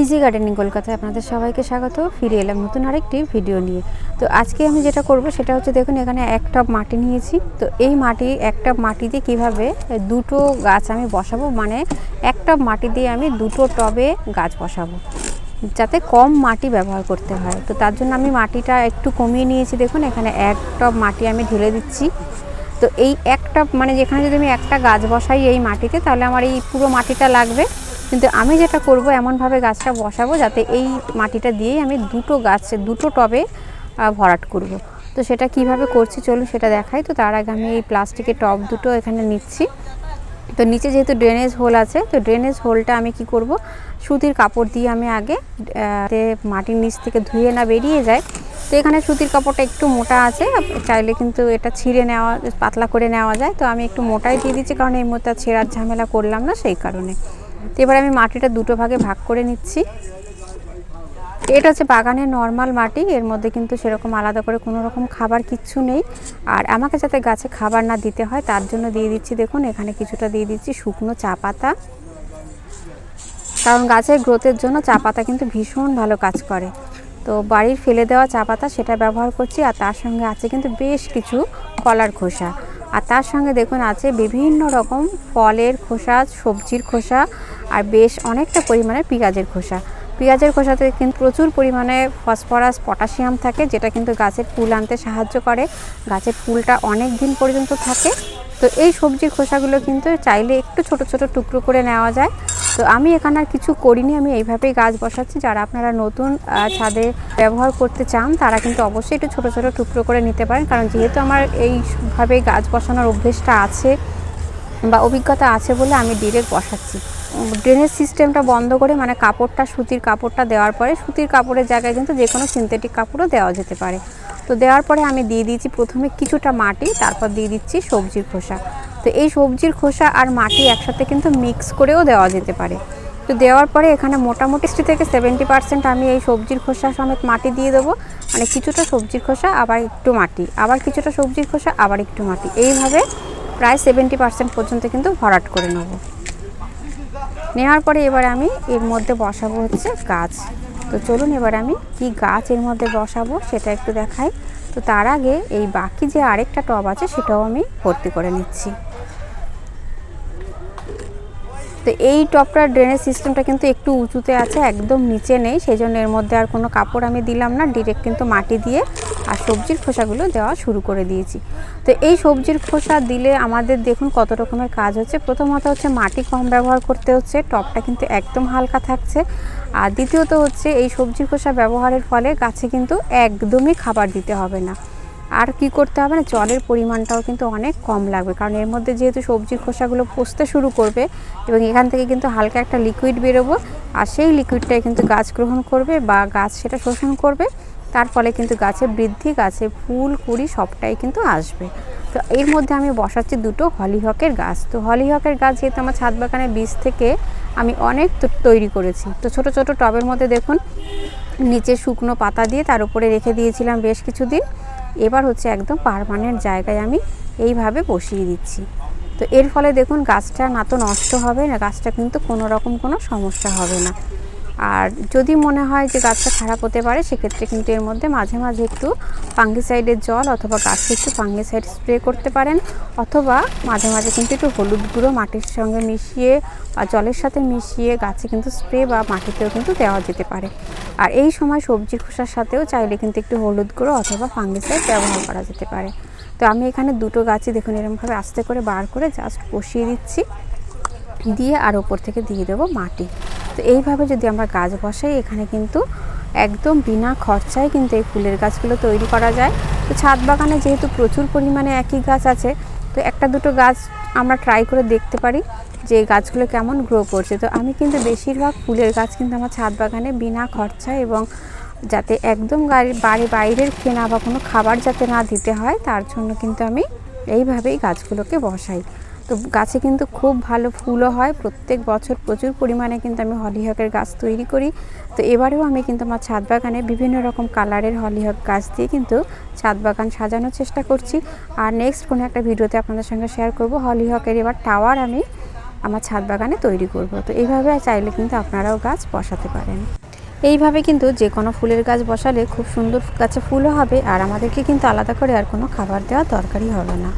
Easy gardening কলকাতায় আপনাদের সবাইকে স্বাগত। ফিরে এলাম নতুন আরেকটি ভিডিও নিয়ে। তো আজকে আমি যেটা করব সেটা হচ্ছে দেখুন, এখানে এক টব মাটি নিয়েছি। তো এই মাটি, এক টব মাটিতে কীভাবে দুটো গাছ আমি বসাবো? মানে এক টব মাটি দিয়ে আমি দুটো টবে গাছ বসাবো। যাতে কম মাটি ব্যবহার করতে হয়। তো তার জন্য আমি মাটিটা একটু কমিয়ে নিয়েছি। দেখুন, এখানে এক টব মাটি আমি ঢেলে দিচ্ছি। তো এই একটা মানে যেখানে যদি আমি একটা গাছ বসাই এই মাটিতে, তাহলে আমার এই পুরো মাটিটা লাগবে। কিন্তু আমি যেটা করব, এমনভাবে গাছটা বসাবো যাতে এই মাটিটা দিয়েই আমি দুটো গাছ, দুটো টবে ভরাট করব। তো সেটা কীভাবে করছি চলুন সেটা দেখাই। তো তার আগে আমি এই প্লাস্টিকের টব দুটো এখানে নিচ্ছি। তো নিচে যেহেতু ড্রেনেজ হোল আছে, তো ড্রেনেজ হোলটা আমি কি করব? সুতির কাপড় দিয়ে আমি আগে মাটির নিচ থেকে ধুয়ে না বেরিয়ে যায় তো এখানে সুতির কাপড়টা একটু মোটা আছে চাইলে কিন্তু এটা ছিঁড়ে নেওয়া, পাতলা করে নেওয়া যায়। তো আমি একটু মোটাই দিয়ে দিচ্ছি, কারণ এই আর ছেঁড়ার ঝামেলা করলাম না সেই কারণে। তো এবার আমি মাটিটা দুটো ভাগে ভাগ করে নিচ্ছি। এটা হচ্ছে বাগানের নর্মাল মাটি, এর মধ্যে কিন্তু সেরকম আলাদা করে কোনো রকম খাবার কিচ্ছু নেই। আর আমাকে যাতে গাছে খাবার না দিতে হয়, তার জন্য দিয়ে দিচ্ছি, দেখুন, এখানে কিছুটা দিয়ে দিচ্ছি শুকনো চা পাতা। কারণ গাছের গ্রোথের জন্য চা পাতা কিন্তু ভীষণ ভালো কাজ করে। তো বাড়ির ফেলে দেওয়া চা পাতা সেটা ব্যবহার করছি আর তার সঙ্গে আছে কিন্তু বেশ কিছু কলার খোসা। আর তার সঙ্গে দেখুন আছে বিভিন্ন রকম ফলের খোসা, সবজির খোসা আর বেশ অনেকটা পরিমাণে পেঁয়াজের খোসা। পেঁয়াজের খোসাতে কিন্তু প্রচুর পরিমাণে ফসফরাস, পটাশিয়াম থাকে যেটা কিন্তু গাছের ফুল আনতে সাহায্য করে। গাছের ফুলটা অনেক দিন পর্যন্ত থাকে। তো এই সবজির খোসাগুলো কিন্তু চাইলে একটু ছোট ছোট টুকরো করে নেওয়া যায়। তো আমি এখানে আর কিছু করিনি, আমি এইভাবেই গাছ বসাচ্ছি। যারা আপনারা নতুন ছাদে ব্যবহার করতে চান, তারা কিন্তু অবশ্যই একটু ছোটো ছোটো টুকরো করে নিতে পারেন। কারণ যেহেতু আমার এইভাবে গাছ বসানোর অভ্যেসটা আছে বা অভিজ্ঞতা আছে বলে আমি ডিরেক্ট বসাচ্ছি। ড্রেনেজ সিস্টেমটা বন্ধ করে মানে কাপড়টা, সুতির কাপড়টা দেওয়ার পরে, সুতির কাপড়ের জায়গায় কিন্তু যে কোনো সিনথেটিক কাপড়ও দেওয়া যেতে পারে। তো দেওয়ার পরে আমি দিয়ে দিয়েছি প্রথমে কিছুটা মাটি, তারপর দিয়ে দিচ্ছি সবজির খোসা। তো এই সবজির খোসা আর মাটি একসাথে কিন্তু মিক্স করেও দেওয়া যেতে পারে। তো দেওয়ার পরে এখানে মোটামুটি সিক্সটি থেকে সেভেন্টি পার্সেন্ট আমি এই সবজির খোসা সমেত মাটি দিয়ে দেবো। মানে কিছুটা সবজির খোসা, আবার একটু মাটি। আবার কিছুটা সবজির খোসা, আবার একটু মাটি। এইভাবে প্রায় সেভেন্টি পার্সেন্ট পর্যন্ত কিন্তু ভরাট করে নেব। নেওয়ার পরে এবার আমি এর মধ্যে বসাবো হচ্ছে গাছ। তো চলুন এবার আমি কি গাছ এর মধ্যে বসাবো সেটা একটু দেখাই। তো তার আগে এই বাকি যে আরেকটা টব আছে সেটাও আমি ভর্তি করে নিচ্ছি। তো এই টপটার ড্রেনেজ সিস্টেমটা কিন্তু একটু উঁচুতে আছে, একদম নিচে নেই সেই জন্য এর মধ্যে আর কোনো কাপড় আমি দিলাম না ডিরেক্ট কিন্তু মাটি দিয়ে আর সবজির খোসাগুলো দেওয়া শুরু করে দিয়েছি। তো এই সবজির খোসা দিলে আমাদের দেখুন কত রকমের কাজ হচ্ছে। প্রথমত হচ্ছে মাটি কম ব্যবহার করতে হচ্ছে, টপটা কিন্তু একদম হালকা থাকছে। আর দ্বিতীয়ত হচ্ছে এই সবজির খোসা ব্যবহারের ফলে গাছে কিন্তু একদমই খাবার দিতে হবে না। আর কি করতে হবে না, জলের পরিমাণটাও কিন্তু অনেক কম লাগবে। কারণ এর মধ্যে যেহেতু সবজির খোসাগুলো পচতে শুরু করবে এবং এখান থেকে কিন্তু হালকা একটা লিকুইড বেরোবো, আর সেই লিকুইডটাই কিন্তু গাছ গ্রহণ করবে বা গাছ সেটা শোষণ করবে। তার ফলে কিন্তু গাছে বৃদ্ধি, গাছে ফুল, কুড়ি সবটাই কিন্তু আসবে। তো এর মধ্যে আমি বসাচ্ছি দুটো হলিহকের গাছ। তো হলিহকের গাছ যেহেতু আমার ছাদ বাগানের বীজ থেকে আমি অনেক তৈরি করেছি। তো ছোট ছোট টবের মধ্যে দেখুন, নিচে শুকনো পাতা দিয়ে তার উপরে রেখে দিয়েছিলাম বেশ কিছুদিন। এবার হচ্ছে একদম পারমানেন্ট জায়গায় আমি এইভাবে বসিয়ে দিচ্ছি। তো এর ফলে দেখুন গাছটা না তো নষ্ট হবে, না গাছটা কিন্তু কোনো রকম কোনো সমস্যা হবে না। আর যদি মনে হয় যে গাছটা খারাপ হতে পারে, সেক্ষেত্রে কিন্তু এর মধ্যে মাঝে মাঝে একটু ফাঙ্গিসাইডের জল অথবা গাছে একটু ফাঙ্গিসাইড স্প্রে করতে পারেন, অথবা মাঝে মাঝে কিন্তু একটু হলুদ গুঁড়ো মাটির সঙ্গে মিশিয়ে বা জলের সাথে মিশিয়ে গাছে কিন্তু স্প্রে বা মাটিতেও কিন্তু দেওয়া যেতে পারে। আর এই সময় সবজি খোসার সাথেও চাইলে কিন্তু একটু হলুদ গুঁড়ো অথবা ফাঙ্গিসাইড ব্যবহার করা যেতে পারে। তো আমি এখানে দুটো গাছই দেখুন এরকমভাবে আস্তে করে বার করে জাস্ট বসিয়ে দিচ্ছি। দিয়ে আর ওপর থেকে দিয়ে দেবো মাটি। তো এইভাবে যদি আমরা গাছ বসাই, এখানে কিন্তু একদম বিনা খরচায় কিন্তু এই ফুলের গাছগুলো তৈরি করা যায়। তো ছাদ বাগানে যেহেতু প্রচুর পরিমাণে একই গাছ আছে, তো একটা দুটো গাছ আমরা ট্রাই করে দেখতে পারি যে গাছগুলো কেমন গ্রো করছে। তো আমি কিন্তু বেশিরভাগ ফুলের গাছ কিন্তু আমার ছাদ বাগানে বিনা খরচায় এবং যাতে একদম গাড়ি, বাড়ি বাইরের কেনা বা কোনো খাবার যাতে না দিতে হয়, তার জন্য কিন্তু আমি এইভাবেই গাছগুলোকে বসাই। তো গাছে কিন্তু খুব ভালো ফুলও হয়। প্রত্যেক বছর প্রচুর পরিমাণে কিন্তু আমি হলিহকের গাছ তৈরি করি। তো এবারেও আমি কিন্তু আমার ছাদ বাগানে বিভিন্ন রকম কালারের হলিহক গাছ দিয়ে কিন্তু ছাদ বাগান সাজানোর চেষ্টা করছি। আর নেক্সট কোনো একটা ভিডিওতে আপনাদের সঙ্গে শেয়ার করব। হলিহকের এবার টাওয়ার আমি আমার ছাদ বাগানে তৈরি করব। তো এইভাবে চাইলে কিন্তু আপনারাও গাছ বসাতে পারেন। এইভাবে কিন্তু যে কোনো ফুলের গাছ বসালে খুব সুন্দর গাছে ফুলও হবে। আর আমাদেরকে কিন্তু আলাদা করে আর কোনো খাবার দেওয়ার দরকারই হবে না।